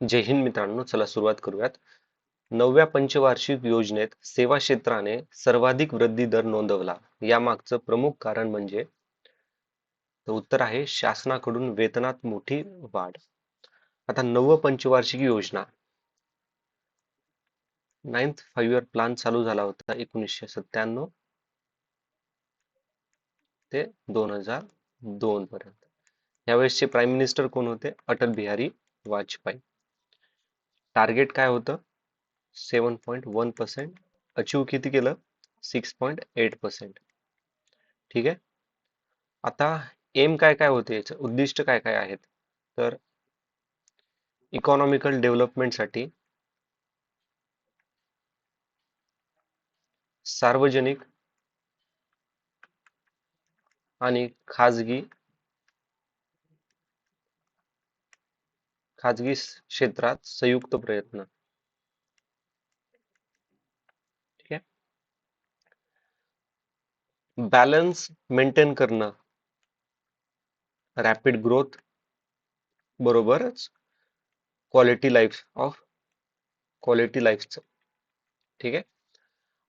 जय हिंद मित्रांनो चला सुरुवात करूयात. नवव्या पंचवार्षिक योजनेत सेवा क्षेत्राने सर्वाधिक वृद्धी दर नोंदवला. यामागचं प्रमुख कारण म्हणजे उत्तर आहे शासनाकडून वेतनात मोठी वाढ. आता नववं पंचवार्षिक योजना. नाईन्थ फाईव्ह इयर प्लॅन चालू झाला होता एकोणीसशे सत्त्याण्णव ते दोन हजार दोन पर्यंत. यावेळेसचे प्राईम मिनिस्टर कोण होते? अटल बिहारी वाजपेयी. टार्गेट काय होतं? Seven point one percent. Achieve किती केलं? Six point eight percent. ठीक आहे? आता एम काय काय होते? याचं उद्दिष्ट काय काय आहेत? तर इकॉनॉमिकल डेव्हलपमेंटसाठी सार्वजनिक आणि खाजगी खाजगी क्षेत्रात संयुक्त प्रयत्न. ठीक आहे? बॅलन्स मेंटेन करणं. रॅपिड ग्रोथ बरोबरच क्वालिटी लाईफ ऑफ क्वालिटी लाईफचं ठीक आहे?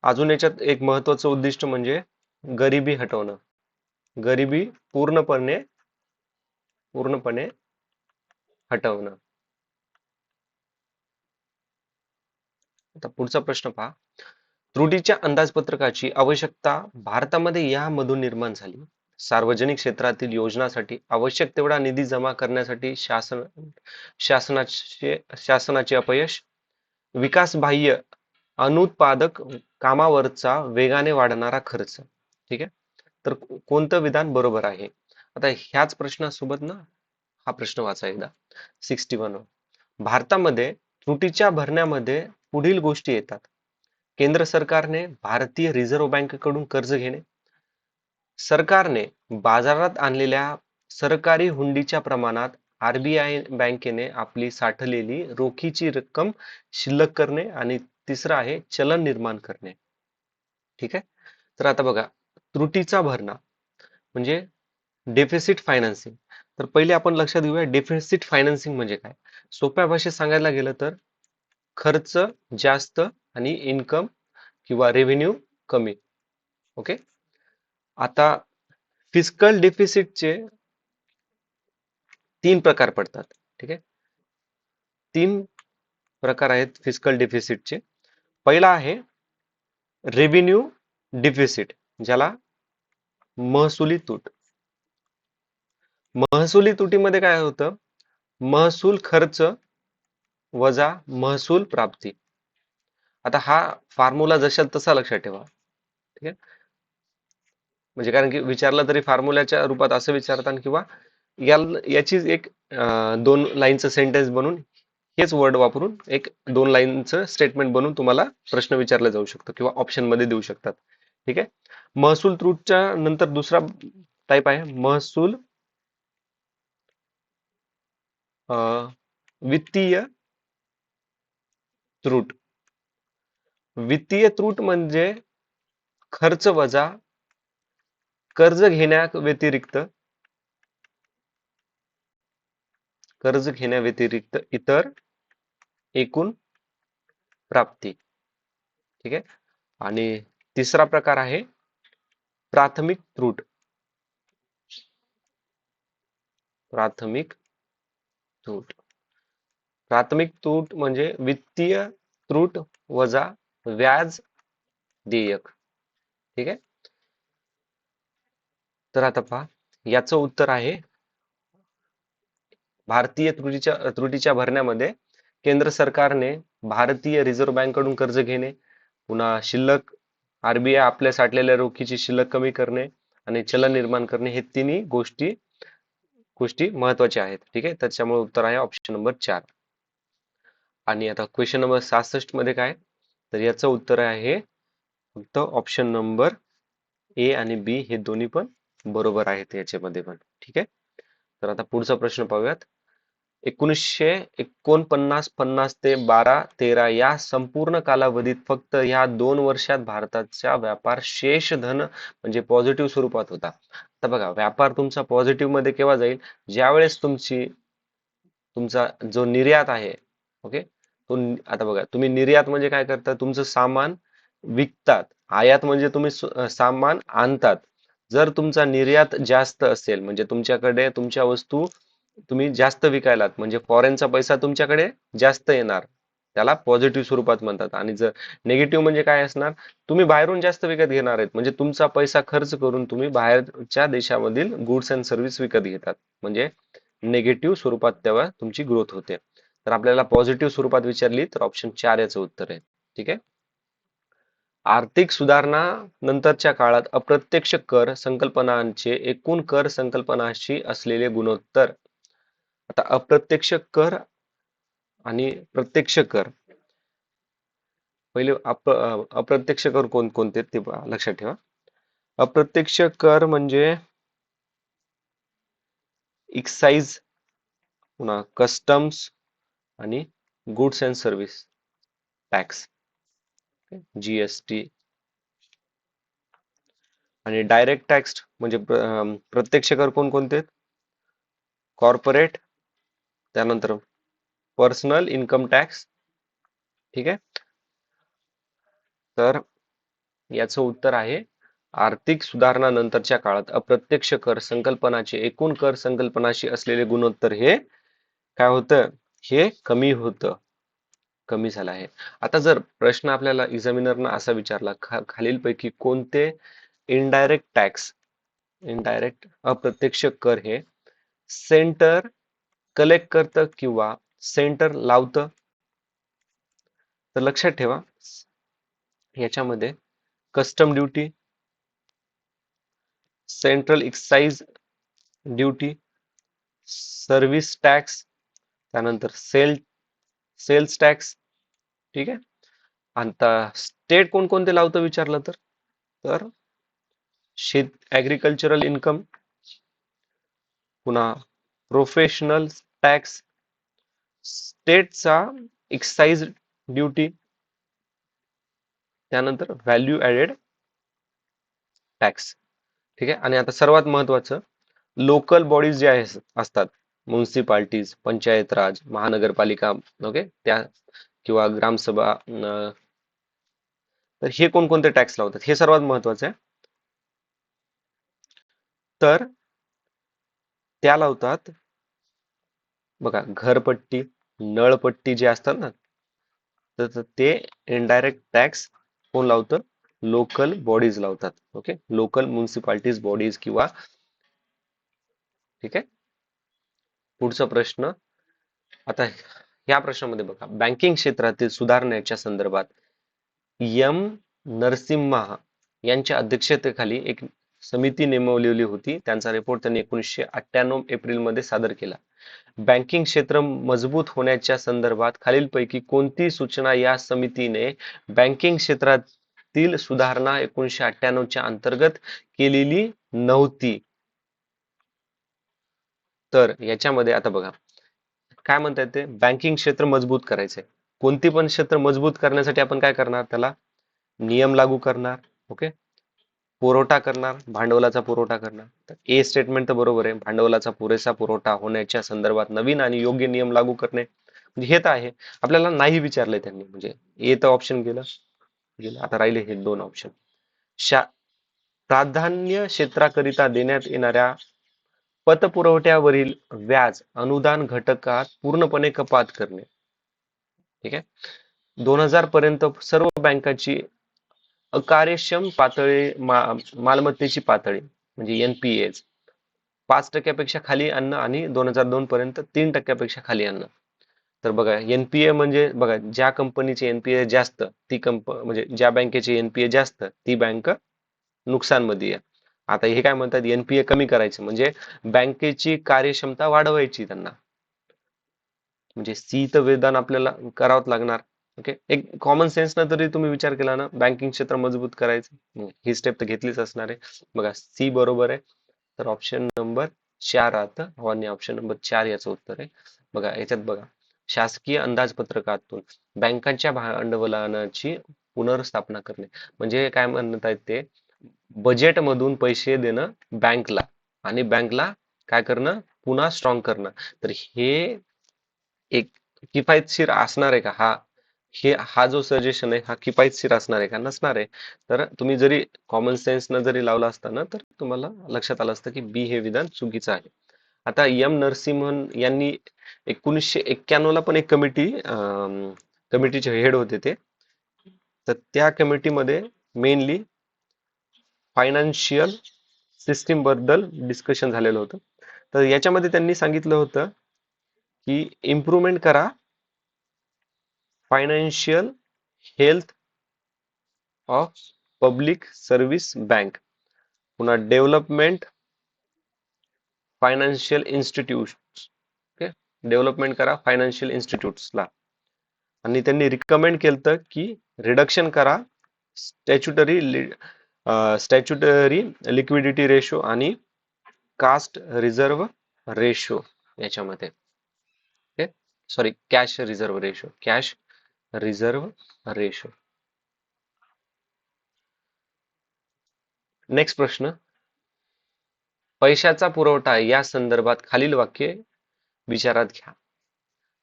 अजून याच्यात एक महत्वाचं उद्दिष्ट म्हणजे गरिबी हटवणं. गरिबी पूर्णपणे पूर्णपणे हटवणं. आता पुढचा प्रश्न पहा. त्रुटीच्या अंदाजपत्रकाची आवश्यकता भारतामध्ये यामधून निर्माण झाली. सार्वजनिक क्षेत्रातील योजनासाठी आवश्यक तेवढा निधी जमा करण्यासाठी शासन शासनाचे शासनाचे अपयश विकास बाह्य अनुत्पादक कामावरचा वेगाने वाढणारा खर्च. ठीक आहे? तर कोणतं विधान बरोबर आहे? आता ह्याच प्रश्नासोबत ना हा प्रश्न वाचा एकदा. सिक्स्टी वन भारतामध्ये त्रुटीच्या भरण्यामध्ये पुढील गोष्टी येतात. केंद्र सरकारने भारतीय रिझर्व्ह बँकेकडून कर्ज घेणे. सरकारने बाजारात आणलेल्या सरकारी हुंडीच्या प्रमाणात आरबीआय बँकेने आपली साठलेली रोखीची रक्कम शिल्लक करणे आणि तिसरं आहे चलन निर्माण करणे. ठीक आहे? तर आता बघा त्रुटीचा भरणा म्हणजे डेफिसिट फायनान्सिंग तर पहिले आपण लक्षात घेऊया डेफिसिट फायनान्सिंग म्हणजे काय? सोप्या भाषेत सांगायला गेलं तर खर्च जास्त आणि इन्कम किंवा रेव्हेन्यू कमी. ओके आता फिजिकल डिफिसिटचे तीन प्रकार पडतात. ठीक आहे? तीन प्रकार आहेत फिजिकल डिफिसिटचे पहिला आहे रेव्हेन्यू डिफिसिट ज्याला महसुली तूट. महसुली तुटीमध्ये काय होतं? महसूल खर्च वजा महसूल प्राप्ती. आता हा फॉर्म्युला जशा तसा लक्षात ठेवा. ठीक आहे? म्हणजे कारण की विचारलं तरी फॉर्म्युल्याच्या रूपात असं विचारतात किंवा या एक दोन लाईनचं सेंटेन्स बनवून हेच वर्ड वापरून एक दोन लाईनचं स्टेटमेंट बनवून तुम्हाला प्रश्न विचारला जाऊ शकतो किंवा ऑप्शनमध्ये देऊ शकतात. ठीक आहे? महसूल त्रुटच्या नंतर दुसरा टाईप आहे. महसूल वित्तीय त्रुट. वित्तीय त्रुट म्हणजे खर्च वजा कर्ज घेण्या व्यतिरिक्त कर्ज घेण्या व्यतिरिक्त इतर एकूण प्राप्ती. ठीक आहे? आणि तिसरा प्रकार आहे प्राथमिक त्रुट. प्राथमिक तूट प्राथमिक तूट म्हणजे वित्तीय त्रुट वजा व्याज देयक. ठीक आहे? तर आता पहा याचं उत्तर आहे भारतीय त्रुटीच्या त्रुटीच्या भरण्यामध्ये केंद्र सरकारने भारतीय रिझर्व्ह बँककडून कर्ज घेणे पुन्हा शिल्लक आरबीआय आपल्या साठलेल्या रोखीची शिल्लक कमी करणे आणि चलन निर्माण करणे हे तिन्ही गोष्टी गोष्टी महत्त्वाच्या आहेत. ठीक आहे? त्याच्यामुळे उत्तर आहे ऑप्शन नंबर चार. आणि आता क्वेश्चन नंबर सहासष्टमध्ये काय? तर याचं उत्तर आहे फक्त ऑप्शन नंबर ए आणि बी हे दोन्ही पण बरोबर आहेत याच्यामध्ये पण. ठीक आहे? तर आता पुढचा प्रश्न पाहूयात. एकोणीसशे एकोणपन्नास पन्नास ते बारा तेरा या संपूर्ण कालावधीत फक्त ह्या दोन वर्षात भारताचा व्यापार शेष धन म्हणजे पॉझिटिव्ह स्वरूपात होता. तर बघा व्यापार तुमचा पॉझिटिव्हमध्ये केव्हा जाईल? ज्यावेळेस तुमची तुमचा जो निर्यात आहे ओके तो आता बघा तुम्ही निर्यात म्हणजे काय करता? तुमचं सामान विकतात. आयात म्हणजे तुम्ही सामान आणतात. जर तुमचा निर्यात जास्त असेल म्हणजे तुमच्याकडे तुमच्या वस्तू तुम्ही जास्त विकायलात म्हणजे फॉरेनचा पैसा तुमच्याकडे जास्त येणार. त्याला पॉझिटिव्ह स्वरूपात म्हणतात. आणि जर नेगेटिव्ह म्हणजे काय असणार? तुम्ही बाहेरून जास्त विकत घेणार आहेत. म्हणजे तुमचा पैसा खर्च करून तुम्ही बाहेरच्या देशामधील गुड्स अँड सर्व्हिस विकत घेतात. म्हणजे नेगेटिव्ह स्वरूपात तेव्हा तुमची ग्रोथ होते. तर आपल्याला पॉझिटिव्ह स्वरूपात विचारली तर ऑप्शन चार याचं उत्तर आहे. ठीक आहे? आर्थिक सुधारणा नंतरच्या काळात अप्रत्यक्ष कर संकल्पनांचे एकूण कर संकल्पनाशी असलेले गुणोत्तर. आता अप्रत्यक्ष कर आणि प्रत्यक्ष कर. पहिले अप अप्रत्यक्ष कर कोण कोणते ते लक्षात ठेवा. अप्रत्यक्ष कर म्हणजे एक्साइज पुन्हा कस्टम्स आणि goods and service tax GST आणि डायरेक्ट टॅक्स म्हणजे प्रत्यक्ष कर कोणकोणते? कॉर्पोरेट त्यानंतर पर्सनल इन्कम टॅक्स ठीक आहे? तर याचं उत्तर आहे आर्थिक सुधारणा नंतरच्या काळात अप्रत्यक्ष कर संकल्पनाचे एकूण कर संकल्पनाशी असलेले गुणोत्तर हे काय होतं? हे कमी होतं. कमी झालं आहे. आता जर प्रश्न आपल्याला एक्झामिनरनं असा विचारला खा खालीलपैकी कोणते इनडायरेक्ट टॅक्स इनडायरेक्ट अप्रत्यक्ष कर हे सेंटर कलेक्ट करतं किंवा सेंटर लावतं? तर लक्षात ठेवा याच्यामध्ये custom duty central excise duty service tax त्यानंतर सेल सेल्स टॅक्स ठीक आहे? आता स्टेट कोणकोणते लावतं विचारलं तर? तर शेत ॲग्रिकल्चरल इन्कम पुन्हा प्रोफेशनल टॅक्स स्टेटचा एक्साइज ड्युटी त्यानंतर व्हॅल्यू ॲडेड टॅक्स ठीक आहे? आणि आता सर्वात महत्वाचं लोकल बॉडीज जे आहे असतात म्युन्सिपाल्टीज पंचायत राज महानगरपालिका ओके त्या किंवा ग्रामसभा तर हे कोणकोणते टॅक्स लावतात? हे सर्वात महत्वाचं आहे. तर त्या लावतात बघा घरपट्टी नळपट्टी जे असतात ना तर तर ते इनडायरेक्ट टॅक्स कोण लावतं? लोकल बॉडीज लावतात ओके लोकल म्युन्सिपाल्टीज बॉडीज किंवा ठीक आहे? पुढचा प्रश्न. आता या प्रश्नामध्ये बघा. बँकिंग क्षेत्रातील सुधारण्याच्या संदर्भात एम नरसिम्हा यांच्या अध्यक्षतेखाली एक समिती नेमवलेली होती. त्यांचा रिपोर्ट त्यांनी एकोणीसशे अठ्ठ्याण्णव एप्रिलमध्ये सादर केला. बँकिंग क्षेत्र मजबूत होण्याच्या संदर्भात खालीलपैकी कोणती सूचना या समितीने बँकिंग क्षेत्रातील सुधारणा एकोणीसशे अठ्ठ्याण्णवच्या अंतर्गत केलेली नव्हती? तर याच्यामध्ये आता बघा. काय म्हणता ते? बँकिंग क्षेत्र मजबूत करायचंय. कोणती पण क्षेत्र मजबूत करण्यासाठी आपण काय करणार? त्याला नियम लागू करणार. ओके पुरवठा करणार. भांडवलाचा पुरवठा करणार. तर ए स्टेटमेंट तर बरोबर आहे. भांडवलाचा पुरेसा पुरवठा होण्याच्या संदर्भात नवीन आणि योग्य नियम लागू करणे. म्हणजे हे तर आहे. आपल्याला नाही विचारलंय त्यांनी. म्हणजे ए तर ऑप्शन गेलं. गेलं. आता राहिले हे दोन ऑप्शन शा प्राधान्य क्षेत्राकरिता देण्यात येणाऱ्या पतपुरवठ्यावरील व्याज अनुदान घटकात पूर्णपणे कपात करणे. ठीक आहे? दोन हजार पर्यंत सर्व बँकाची अकार्यक्षम पातळी मा- मालमत्तेची पातळी म्हणजे एनपीए पाच टक्क्यापेक्षा खाली आणणं आणि दोन हजार दोन पर्यंत तीन टक्क्यापेक्षा खाली आणणं तर बघा एनपीए म्हणजे बघा ज्या कंपनीचे एनपीए जास्त ती कंप म्हणजे ज्या बँकेचे एनपीए जास्त ती बँक नुकसानमध्ये आहे. आता हे काय म्हणतात एनपीए कमी करायचं. म्हणजे बँकेची कार्यक्षमता वाढवायची त्यांना. म्हणजे सी तर वेदान आपल्याला करावंच लागणार. ओके एक कॉमन सेन्स ना तरी तुम्ही विचार केला ना बँकिंग क्षेत्र मजबूत करायचं. ही स्टेप तर घेतलीच असणार आहे. बघा सी बरोबर आहे. तर ऑप्शन नंबर चार आता आणि ऑप्शन नंबर चार याचं उत्तर आहे. बघा याच्यात बघा. शासकीय अंदाजपत्रकातून बँकांच्या भांडवलाची पुनर्स्थापना करणे. म्हणजे काय म्हणत आहेत ते? बजेट मधून पैसे देणं बँकला आणि बँकला काय करणं? पुन्हा स्ट्रॉंग करणं. तर हे एक किफायतशीर असणार आहे का? हा हे हा जो सजेशन आहे हा किफायतशीर असणार आहे का? नसणार आहे. तर तुम्ही जरी कॉमन सेन्सनं जरी लावला असता ना तर तुम्हाला लक्षात आलं असतं की बी हे विधान चुकीचं आहे. आता एम नरसिंहन यांनी एकोणीसशे एक्क्याण्णवला पण एक कमिटी कमिटीचे हेड होते ते. तर त्या कमिटीमध्ये मेनली फायनान्शियल सिस्टीमबद्दल डिस्कशन झालेलं होतं. तर याच्यामध्ये त्यांनी सांगितलं होतं की इम्प्रूव्हमेंट करा. Financial health of public service bank पुन्हा development financial institute okay development करा फायनान्शियल इन्स्टिट्यूट्सला आणि त्यांनी रिकमेंड केलं की रिडक्शन करा. स्टॅच्युटरी स्टॅच्युटरी लिक्विडिटी रेशो आणि कास्ट रिझर्व रेशो याच्यामध्ये. Sorry cash reserve ratio cash reserve ratio next प्रश्न. पैशाचा पुरवठा या संदर्भात खालील वाक्य विचारात घ्या.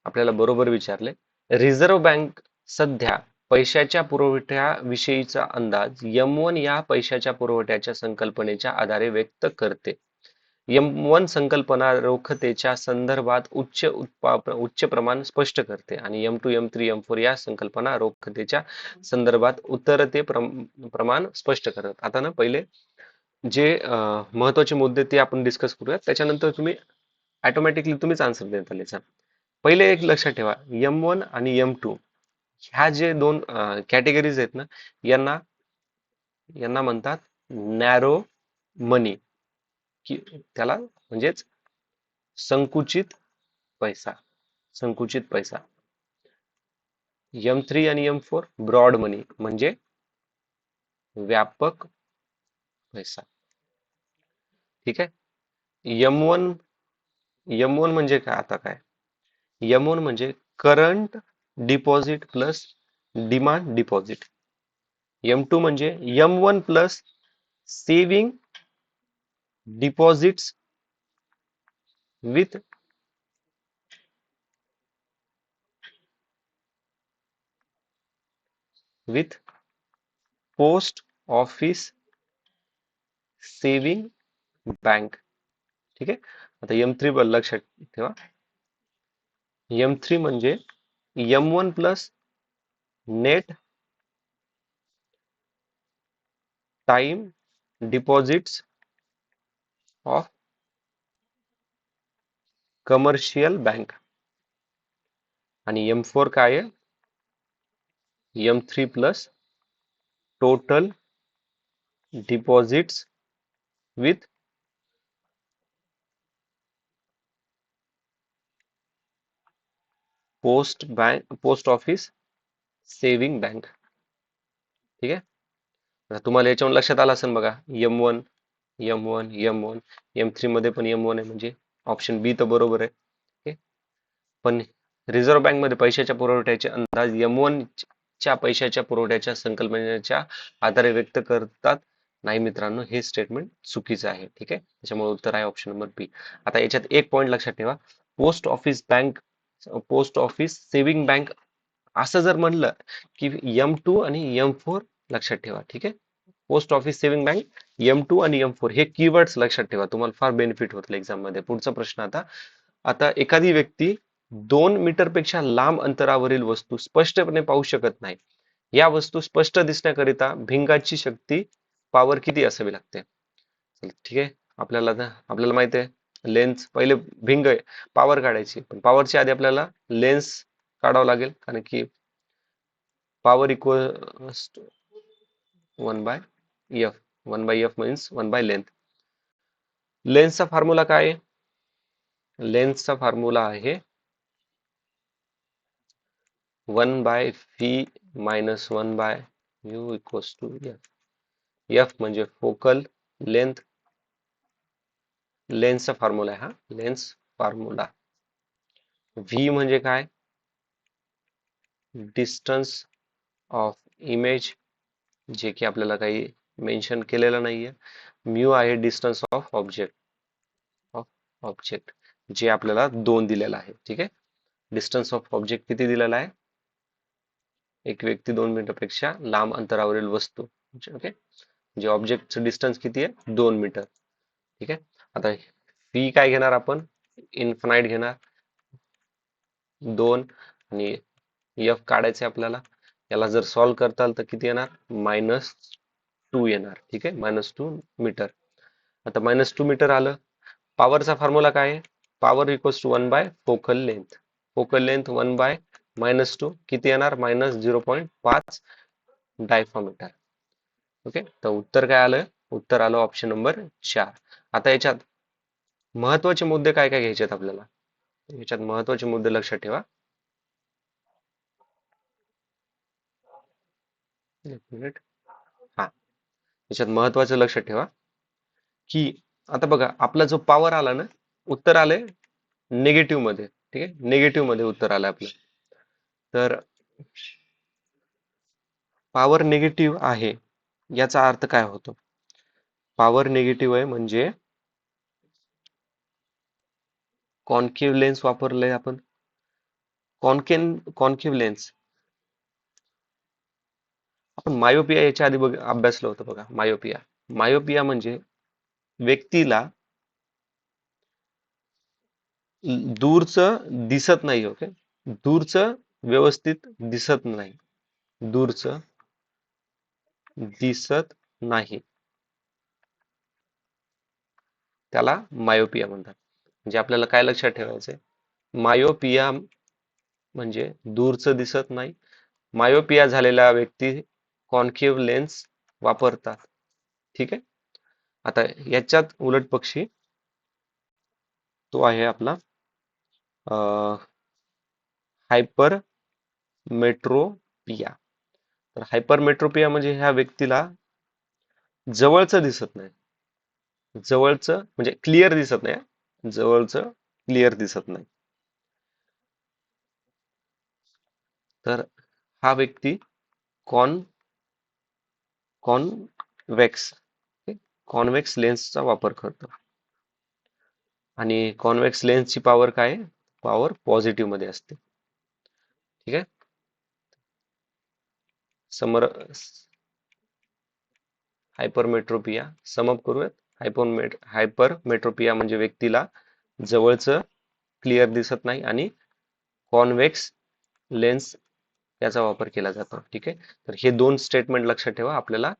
आपल्याला बरोबर विचारले. रिझर्व्ह बँक सध्या पैशाच्या पुरवठ्याविषयीचा अंदाज यम वन या पैशाच्या पुरवठ्याच्या संकल्पनेच्या आधारे व्यक्त करते. यम वन संकल्पना रोखतेच्या संदर्भात उच्च उत्पा उच्च प्रमाण स्पष्ट करते आणि M two M three M four या संकल्पना रोखतेच्या संदर्भात उत्तरते प्रमाण स्पष्ट करतात आता ना पहिले जे महत्त्वाचे मुद्दे ते आपण डिस्कस करूयात. त्याच्यानंतर तुम्ही ऑटोमॅटिकली तुम्हीच आन्सर देत आले पहिले एक लक्षात ठेवा. यम वन आणि एम टू ह्या जे दोन कॅटेगरीज आहेत ना यांना यांना म्हणतात नॅरो मनी की त्याला म्हणजेच संकुचित पैसा संकुचित पैसा. एम थ्री आणि एम फोर ब्रॉड मनी म्हणजे व्यापक पैसा. ठीक आहे? यम वन यम वन म्हणजे काय? आता काय? यम वन म्हणजे current deposit plus demand deposit. M two म्हणजे M one plus saving deposits with with post office saving bank. ठीक आहे? आता एम थ्री लक्षात ठेवा. एम थ्री म्हणजे M one plus net time deposits of commercial bank आणि M four काय आहे? M three plus total deposits with post bank post office saving bank. ठीक आहे? तुम्हाला याच्यावर लक्षात आलं असेल बघा M one M one M one M three मध्ये पण यम वन आहे म्हणजे ऑप्शन बी तर बरोबर आहे. ओके पण रिझर्व्ह बँकमध्ये पैशाच्या पुरवठ्याचे अंदाज यम वन च्या पैशाच्या पुरवठ्याच्या संकल्पनेच्या आधारे व्यक्त करतात. नाही मित्रांनो हे स्टेटमेंट चुकीचं आहे. ठीक आहे? त्याच्यामुळे उत्तर आहे ऑप्शन नंबर बी आता याच्यात एक पॉईंट लक्षात ठेवा. Post office bank post office saving bank असं जर म्हणलं की एम टू आणि एम फोर लक्षात ठेवा ठीक आहे? Post office saving bank M two आणि एम फोर हे कीवर्ड्स लक्षात ठेवा. तुम्हाला फार बेनिफिट होतील एक्झाममध्ये पुढचा प्रश्न आता. आता एखादी व्यक्ती दोन मीटरपेक्षा लांब अंतरावरील वस्तू स्पष्टपणे पाहू शकत नाही. या वस्तू स्पष्ट दिसण्याकरिता भिंगाची शक्ती पॉवर किती असावी लागते? ठीक आहे? आपल्याला आपल्याला माहिती आहे. लेन्स पहिले भिंग आहे पॉवर काढायची. पण पॉवरच्या आधी आपल्याला लेन्स काढावं लागेल कारण की power equal one by F one by F means one by length लेन्सचा formula काय आहे? लेन्सचा फॉर्म्युला आहे one by V minus one by U equals to F F म्हणजे फोकल लेंथ लेन्सचा फॉर्म्युला आहे हा. Lens formula. व्ही म्हणजे काय? डिस्टन्स ऑफ इमेज जे की आपल्याला काही मेन्शन केलेलं नाहीये. म्यू आहे distance of object of object जे आपल्याला दोन दिलेलं आहे. ठीक आहे? डिस्टन्स ऑफ ऑब्जेक्ट किती दिलेला आहे? एक व्यक्ती दोन मीटरपेक्षा लांब अंतरावरील वस्तू. ओके? जे ऑब्जेक्टचं डिस्टन्स किती आहे? दोन मीटर. ठीक आहे? आता फी काय घेणार आपण? इन्फानाइट घेणार. दोन आणि एफ काढायचे आपल्याला. याला जर सॉल्व्ह करताल तर किती येणार? मायनस टू येणार. ठीक आहे? मायनस टू मीटर आता मायनस टू मीटर आलं. पॉवरचा फॉर्म्युला काय आहे? Power equals to one by focal length focal length one by minus two किती येणार? मायनस झिरो पॉईंट पाच डायफॉमीटर ओके तर उत्तर काय आलं? उत्तर आलं ऑप्शन नंबर चार. आता याच्यात महत्त्वाचे मुद्दे काय काय घ्यायचे आहेत आपल्याला? याच्यात महत्त्वाचे मुद्दे लक्षात ठेवा. एक मिनिट. हा. याच्यात महत्वाचं लक्षात ठेवा की आता बघा आपला जो पॉवर आला ना उत्तर आलंय निगेटिव्हमध्ये. ठीक आहे? निगेटिव्हमध्ये उत्तर आलं आपलं. तर पॉवर निगेटिव्ह आहे. याचा अर्थ काय होतो? पॉवर निगेटिव्ह आहे म्हणजे कॉन्केव्ह लेन्स वापरलंय आपण. कॉन्केन कॉन्केव्ह लेन्स. आपण मायोपिया याच्या आधी बघ अभ्यासलं होतं बघा मायोपिया. मायोपिया म्हणजे व्यक्तीला दूरचं दिसत नाही ओके? दूरचं व्यवस्थित दिसत नाही. दूरच दिसत नाही. त्याला मायोपिया म्हणतात. म्हणजे आपल्याला काय लक्षात ठेवायचंय? मायोपिया म्हणजे दूरचं दिसत नाही. मायोपिया झालेल्या व्यक्ती कॉन्केव्ह लेन्स वापरतात. ठीक आहे? आता याच्यात उलट पक्षी तो आहे आपला हायपर मेट्रोपिया तर हायपर मेट्रोपिया म्हणजे ह्या व्यक्तीला जवळचं दिसत नाही. जवळचं म्हणजे क्लिअर दिसत नाही. जवळचं क्लिअर दिसत नाही. तर हा व्यक्ती कॉन कॉनवेक्स कॉन्वेक्स लेन्सचा वापर करतो. आणि कॉन्वेक्स लेन्सची पॉवर काय पॉवर पॉझिटिव्हमध्ये असते. ठीक आहे? समर हायपरमेट्रोपिया समप करूयात. हायपोमेट हायपरमेट्रोपिया म्हणजे व्यक्तीला जवळचं क्लिअर दिसत नाही आणि कॉन्वेक्स लेन्स याचा वापर केला जातो. ठीक आहे? तर हे दोन स्टेटमेंट लक्षात ठेवा आपल्याला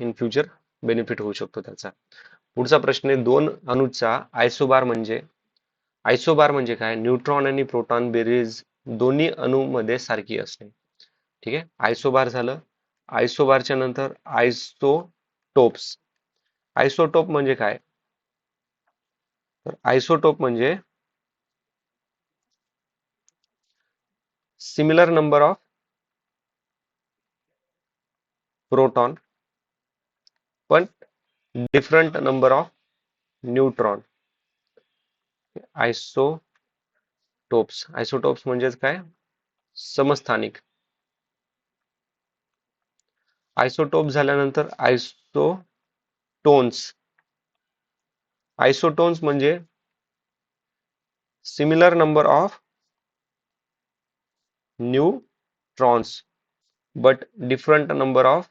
इन फ्युचर बेनिफिट होऊ शकतो त्याचा. पुढचा प्रश्न आहे दोन अणूचा आयसोबार म्हणजे आयसोबार म्हणजे काय? न्यूट्रॉन आणि प्रोटॉन बेरीज दोन्ही अणूमध्ये सारखी असणे. ठीक आहे? आयसोबार झालं. आयसोबारच्या नंतर आयसोटोप्स. आयसोटोप म्हणजे काय? तर सिमिलर नंबर ऑफ़ प्रोटॉन, पण different number of neutron. Isotopes isotopes म्हणजेच समस्थानिक. आयसोटोप झाल्यानंतर आयसोटोन्स आयसोटोन्स म्हणजे similar number of neutrons but different number of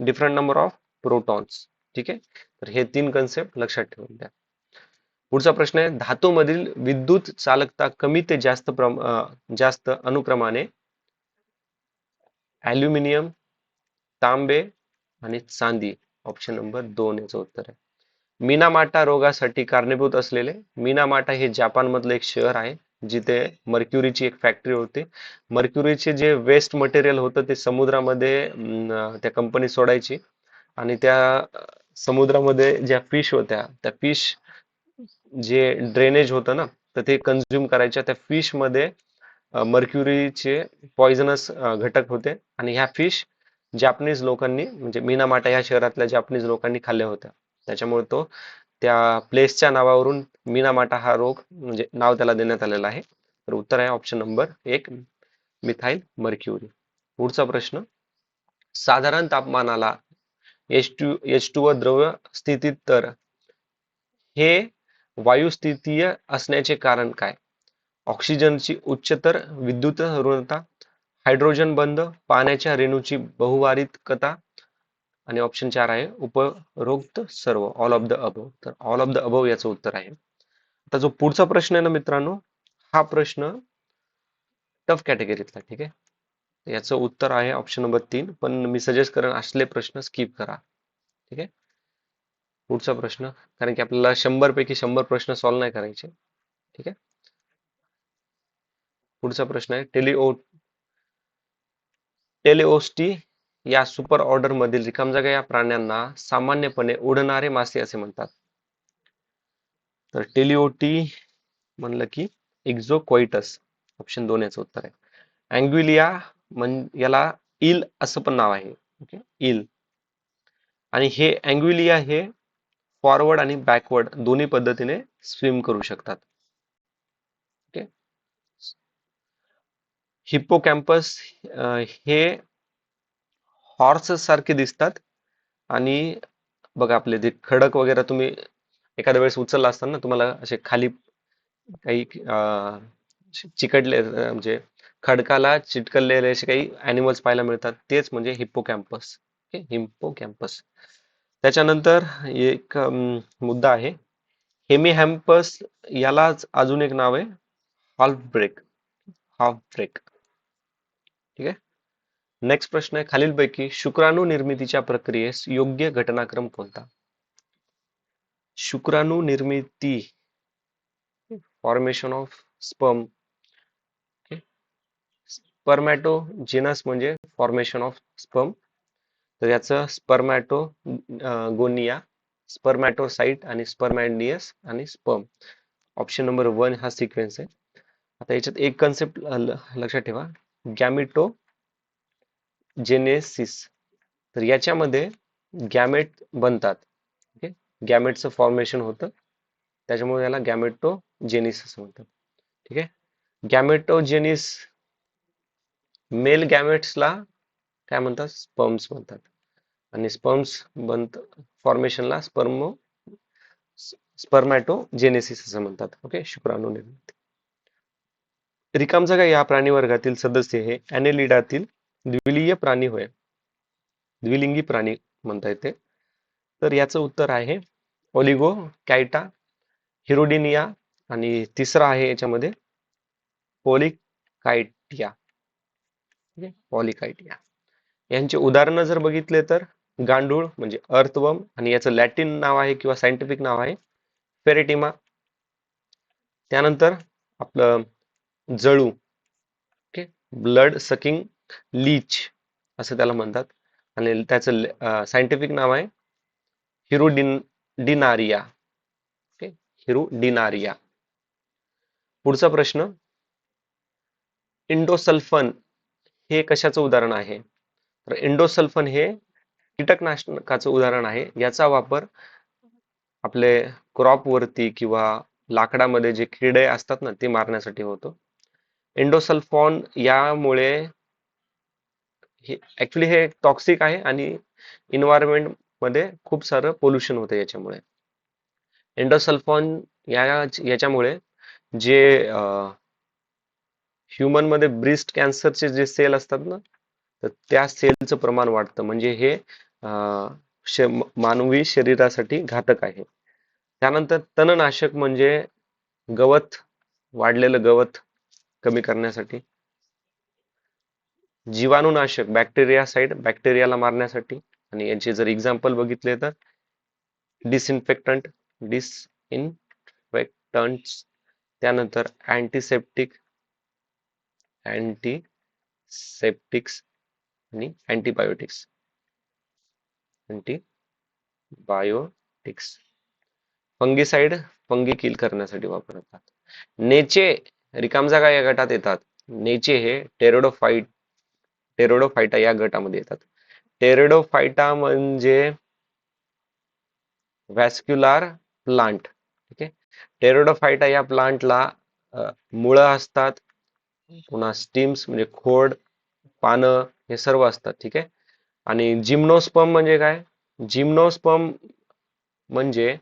different number of protons ठीक आहे? तर हे तीन कन्सेप्ट लक्षात ठेवून द्या. पुढचा प्रश्न आहे विद्युत चालकता कमी ते जास्त जास्त अनुक्रमाने ॲल्युमिनियम तांबे आणि चांदी ऑप्शन नंबर दोन याचं उत्तर आहे. मिनामाटा रोगासाठी कारणीभूत असलेले मिनामाटा हे जपानमधलं एक शहर आहे जिथे मर्क्युरीची एक फॅक्टरी होती. मर्क्युरीचे जे वेस्ट मटेरियल होतं ते समुद्रामध्ये त्या कंपनी सोडायची. आणि त्या समुद्रामध्ये ज्या फिश होत्या त्या फिश जे ड्रेनेज होतं ना तर ते कन्झ्युम करायच्या. त्या फिशमध्ये मर्क्युरीचे पॉइझनस घटक होते. आणि ह्या फिश जॅपनीज लोकांनी म्हणजे मीनामाटा या शहरातल्या जॅपनीज लोकांनी खाल्ल्या होत्या. त्याच्यामुळे तो त्या प्लेसच्या नावावरून मीनामाटा हा रोग म्हणजे नाव त्याला देण्यात आलेला आहे. तर उत्तर आहे ऑप्शन नंबर एक मिथाईल मर्क्युरी. पुढचा प्रश्न साधारण तापमानाला एच टू एच टू व द्रव्य स्थितीत तर हे वायुस्थितीय असण्याचे कारण काय? ऑक्सिजनची उच्चतर विद्युत ऋणता हायड्रोजन बंध पाण्याच्या रेणूची बहुवारितकता आणि ऑप्शन चार आहे उपरोक्त सर्व ऑल ऑफ द अबव तर ऑल ऑफ द अबव याचं उत्तर आहे. आता जो पुढचा प्रश्न आहे ना मित्रांनो हा प्रश्न टफ कॅटेगरीतला ठीक आहे? याचं उत्तर आहे ऑप्शन नंबर तीन पण मी सजेस्ट करेन असले प्रश्न स्किप करा ठीक आहे? पुढचा प्रश्न कारण की आपल्याला शंभर पैकी शंभर प्रश्न सॉल्व्ह नाही करायचे ठीक आहे? पुढचा प्रश्न आहे टेलिओ टेलेओस्टी या सुपर ऑर्डर मधील रिकामजागा या प्राण्यांना सामान्यपणे उडणारे मासे असे म्हणतात. तर टेलिओटी म्हणलं की एक्झोक्वाइटस ऑप्शन दोन याचं उत्तर आहे. अँग्युलिया म्हण याला इल असं पण नाव आहे. ओके? इल. आणि हे अँग्विलिया हे फॉरवर्ड आणि बॅकवर्ड दोन्ही पद्धतीने स्विम करू शकतात. हिप्पोकॅम्पस हे हॉर्स सारखे दिसतात. आणि बघा आपले जे खडक वगैरे तुम्ही एखाद्या वेळेस उचलला असताना तुम्हाला असे खाली काही चिकटले म्हणजे खडकाला चिटकलेले असे काही अॅनिमल्स पाहायला मिळतात. तेच म्हणजे हिप्पोकॅम्पस. ओके? हिप्पोकॅम्पस. त्याच्यानंतर एक मुद्दा आहे. हेमिहॅम्पस यालाच अजून एक नाव आहे. हॉल्फ ब्रेक हाफ ब्रेक ठीक आहे? नेक्स्ट प्रश्न आहे खालीलपैकी शुक्राणू निर्मितीच्या प्रक्रियेस योग्य घटनाक्रम कोणता? शुक्राणू निर्मिती फॉर्मेशन ऑफ स्पर्म स्पर्मॅटोजेनस म्हणजे फॉर्मेशन ऑफ स्पर्म तर याचं स्पर्मॅटो गोनिया स्पर्मॅटोसाइट आणि स्पर्मॅडियस आणि स्पर्म ऑप्शन नंबर वन हा सिक्वेन्स आहे. आता याच्यात एक कन्सेप्ट लक्षात ठेवा. Gametogenesis. तर याच्यामध्ये गॅमेट बनतात. ओके? गॅमेटचं फॉर्मेशन होतं. त्याच्यामुळे याला गॅमेटो जेनिस असं म्हणतात. ठीक आहे? गॅमेटोजेनिस मेल गॅमेट्सला काय म्हणतात? स्पर्म्स म्हणतात. आणि स्पर्म्स बनत फॉर्मेशनला स्पर्मो स्पर्मॅटोजेनेसिस असं म्हणतात. ओके? शुक्राणू निर्मिती. रिकामजागा या प्राणी वर्गातील सदस्य हे ॲनेलिडातील द्विलीय प्राणी होय. द्विलिंगी प्राणी म्हणता येते. तर याचं उत्तर आहे ओलिगो कॅटा हिरोडिनिया आणि तिसरा आहे याच्यामध्ये पॉलिकायटिया. पॉलिकायटिया. यांचे उदाहरणं जर बघितले तर गांडूळ म्हणजे अर्थवम आणि याचं लॅटिन नाव आहे किंवा सायंटिफिक नाव आहे फेरेटिमा. त्यानंतर आपलं जळू. ओके. ब्लड सकिंग लीच असं त्याला म्हणतात. आणि त्याचं सायंटिफिक नाव आहे हिरोडिन डिनारिया. ओके. हिरोडिनारिया. पुढचा प्रश्न. इंडोसल्फन हे कशाचं उदाहरण आहे? तर इंडोसल्फन हे कीटकनाशकाचं उदाहरण आहे. याचा वापर आपले क्रॉप वरती किंवा लाकडामध्ये जे किडे असतात ना ते मारण्यासाठी होतो. एंडोसल्फॉन यामुळे हे ऍक्च्युली हे टॉक्सिक आहे आणि इन्व्हायरमेंटमध्ये खूप सारं पोल्युशन होतं याच्यामुळे. एंडोसल्फॉन या याच्यामुळे जे ह्युमनमध्ये ब्रिस्ट कॅन्सरचे जे सेल असतात ना तर त्या सेलचं प्रमाण वाढतं. म्हणजे हे मानवी शरीरासाठी घातक आहे. त्यानंतर तणनाशक म्हणजे गवत वाढलेलं गवत कमी करण्यासाठी. जीवाणूनाशक बॅक्टेरिया साईड बॅक्टेरियाला मारण्यासाठी. आणि यांचे जर एक्झाम्पल बघितले तर डिसइन्फेक्टंट डिसइन्फेक्टंट त्यानंतर अँटीसेप्टिक अँटीसेप्टिक्स आणि antibiotics antibiotics fungicide fungi kill करण्यासाठी वापरतात. नेचे रिकामजागा या गटात येतात? नेचे हे टेरोडोफाईट टेरोडोफायटा या गटामध्ये येतात. टेरेडोफायटा म्हणजे व्हॅस्क्युलार प्लांट ठीक आहे? टेरोडोफायटा या प्लांटला मुळं असतात पुन्हा स्टीम्स म्हणजे खोड पानं हे सर्व असतात ठीक आहे? आणि जिम्नोस्पम म्हणजे काय? जिम्नोस्पम म्हणजे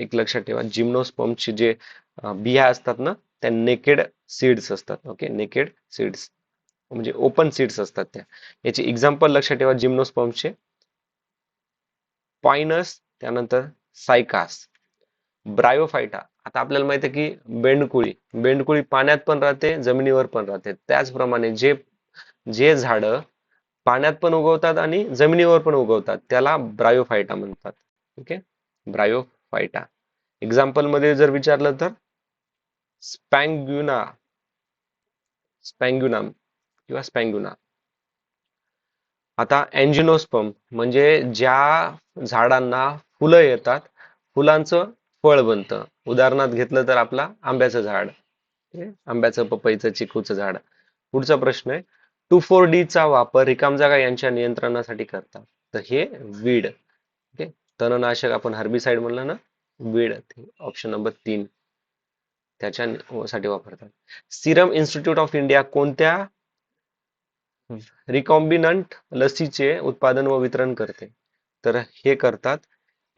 एक लक्षात ठेवा. जिम्नोस्पर्मचे जे बिया असतात ना त्या नेकेड सीड्स असतात. ओके नेकेड सीड्स म्हणजे ओपन सीड्स असतात त्या. याची एक्झाम्पल लक्षात ठेवा जिम्नोस्पर्मचे पॉइनस त्यानंतर सायकास ब्रायोफायटा आता आपल्याला माहिती आहे की बेंडकुळी. बेंडकुळी पाण्यात पण राहते जमिनीवर पण राहते. त्याचप्रमाणे जे जे झाड पाण्यात पण उगवतात आणि जमिनीवर पण उगवतात. त्याला ब्रायोफायटा म्हणतात. ओके ब्रायोफायटा एक्झाम्पलमध्ये जर विचारलं तर स्पॅंग्युना स्पॅंग्युनाम किंवा स्पॅंग्युना. आता अँजिनोस्पम म्हणजे ज्या झाडांना फुलं येतात फुलांचं फळ बनतं. उदाहरणार्थ घेतलं तर आपला आंब्याचं झाड आंब्याचं पपईचं चिकूचं झाड. पुढचा प्रश्न आहे टू फोर डी चा वापर रिकाम जागा यांच्या नियंत्रणासाठी करतात. तर हे वीड. तणनाशक आपण हर्बिसाइड म्हणलं ना वेळ ऑप्शन नंबर तीन त्याच्यासाठी वापरतात. सिरम इन्स्टिट्यूट ऑफ इंडिया कोणत्या? रिकॉम्बिनंट लसीचे उत्पादन व वितरण करते. तर हे करतात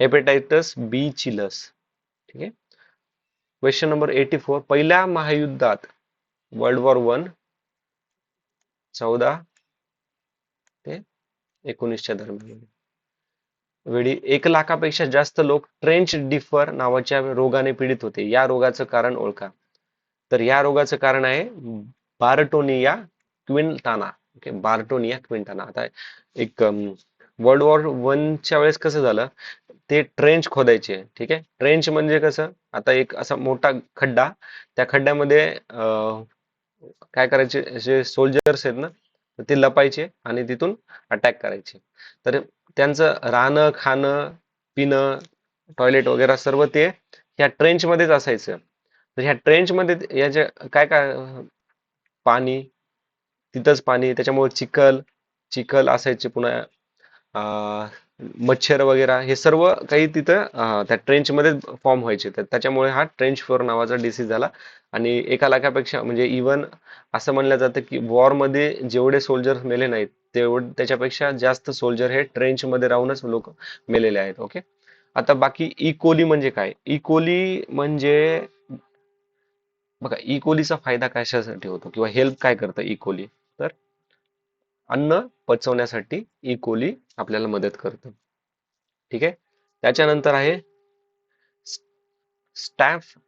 हेपेटायटस बी ची लस. ठीक आहे? क्वेश्चन नंबर एटी फोर पहिल्या महायुद्धात वर्ल्ड वॉर वन चौदा ते एकोणीसच्या दरम्यान. वेळी एक लाखापेक्षा जास्त लोक ट्रेंच डिफर नावाच्या रोगाने पीडित होते. या रोगाचं कारण ओळखा. तर या रोगाचं कारण आहे Bartonella quintana. Okay Bartonella quintana. आता एक वर्ल्ड वॉर वनच्या वेळेस कसं झालं? ते ट्रेंच खोदायचे. ठीक आहे? ट्रेंच म्हणजे कसं? आता एक असा मोठा खड्डा. त्या खड्ड्यामध्ये काय करायचे? जे सोल्जर्स आहेत ना ते लपायचे आणि तिथून अटॅक करायचे. तर त्यांचं राहणं खाणं पिणं टॉयलेट वगैरे सर्व ते ह्या ट्रेंच मध्येच असायचं. तर ह्या ट्रेंच मध्ये याचे काय काय पाणी तिथंच पाणी त्याच्यामुळे चिखल चिखल असायचे पुन्हा. मच्छर वगैरे हे सर्व काही तिथं त्या ट्रेंच मध्ये फॉर्म व्हायचे. तर त्याच्यामुळे हा ट्रेंच फोर नावाचा डिसीज झाला. आणि एका लाखापेक्षा म्हणजे इवन असं म्हणलं जातं की वॉरमध्ये जेवढे सोल्जर मेले नाहीत तेवढे त्याच्यापेक्षा जास्त सोल्जर हे ट्रेंच मध्ये राहूनच लोक मेलेले आहेत ओके आता बाकी e. इकोली म्हणजे काय? E. इकोली म्हणजे बघा e. इकोलीचा फायदा कशासाठी होतो? किंवा हेल्प काय करतं इकोली तर अन्न पचवण्यासाठी e. इकोली आपल्याला मदत करतं. ठीक? आहे त्याच्यानंतर आहे स्टॅम्प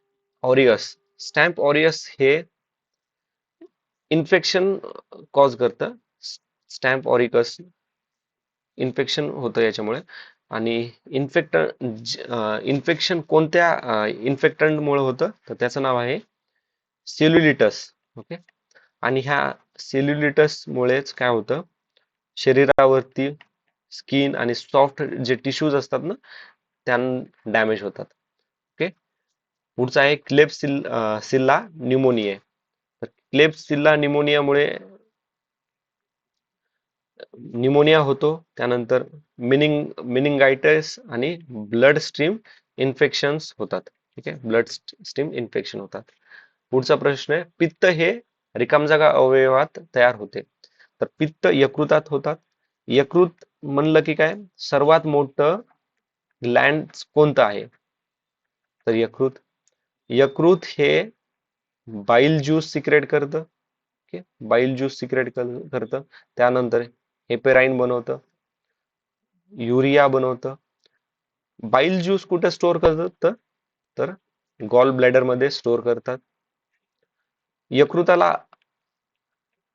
ऑरियस स्टॅम्प ऑरियस हे इन्फेक्शन कॉज करतं. स्टॅम्प ऑरिकस इन्फेक्शन होतं याच्यामुळे. आणि इन्फेक्ट इन्फेक्शन कोणत्या इन्फेक्टंटमुळे होतं? तर त्याचं नाव आहे सेल्युलिटस ओके? आणि ह्या सेल्युलिटसमुळेच काय होतं? शरीरावरती स्किन आणि सॉफ्ट जे टिश्यूज असतात ना त्यां डॅमेज होतात. ओके? पुढचा आहे क्लेप सिल सिल्ला न्यूमोनिया तर क्लेप्सिल्ला न्युमोनियामुळे न्यूमोनिया होतो. त्यानंतर मिनिंग मिनिंगायटिस आणि ब्लड स्ट्रीम इन्फेक्शन्स होतात. ठीक आहे? ब्लड स्ट्रीम इन्फेक्शन होतात. पुढचा प्रश्न आहे पित्त हे रिकामजागा अवयवात तयार होते. तर पित्त यकृतात होतात. यकृत म्हणलं की काय? सर्वात मोठं ग्लँड कोणतं आहे? तर यकृत. यकृत हे बाईल ज्यूस सिक्रेट करतं. ओके बाईल ज्यूस सिक्रेट करतं. त्यानंतर हेपेराईन बनवतं. युरिया बनवतं. बाईल ज्यूस कुठे स्टोअर करतं? तर गॉल ब्लॅडरमध्ये स्टोअर करतात. यकृताला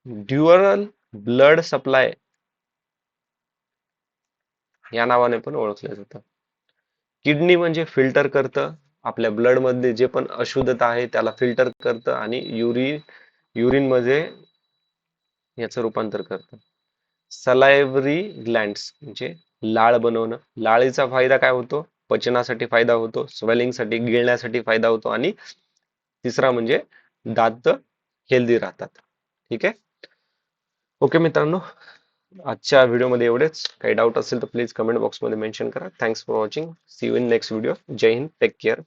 ड्युअरल ब्लड सप्लाय या नावाने पण ओळखलं जातं. किडनी म्हणजे फिल्टर करतं आपल्या ब्लडमध्ये जे पण अशुद्धता आहे त्याला फिल्टर करतं आणि युरिन युरिनमध्ये याचं रूपांतर करतं. सलायव्हरी ग्लँड्स म्हणजे लाळ बनवणं. लाळीचा फायदा काय होतो? पचनासाठी फायदा होतो स्वेलिंगसाठी गिळण्यासाठी फायदा होतो आणि तिसरा म्हणजे दात हेल्दी राहतात. ठीक आहे? ओके मित्रांनो आजच्या व्हिडिओमध्ये एवढेच. काही डाऊट असेल तर प्लीज कमेंट बॉक्समध्ये मेन्शन करा. Thanks for watching see you in next video जय हिंद टेक केअर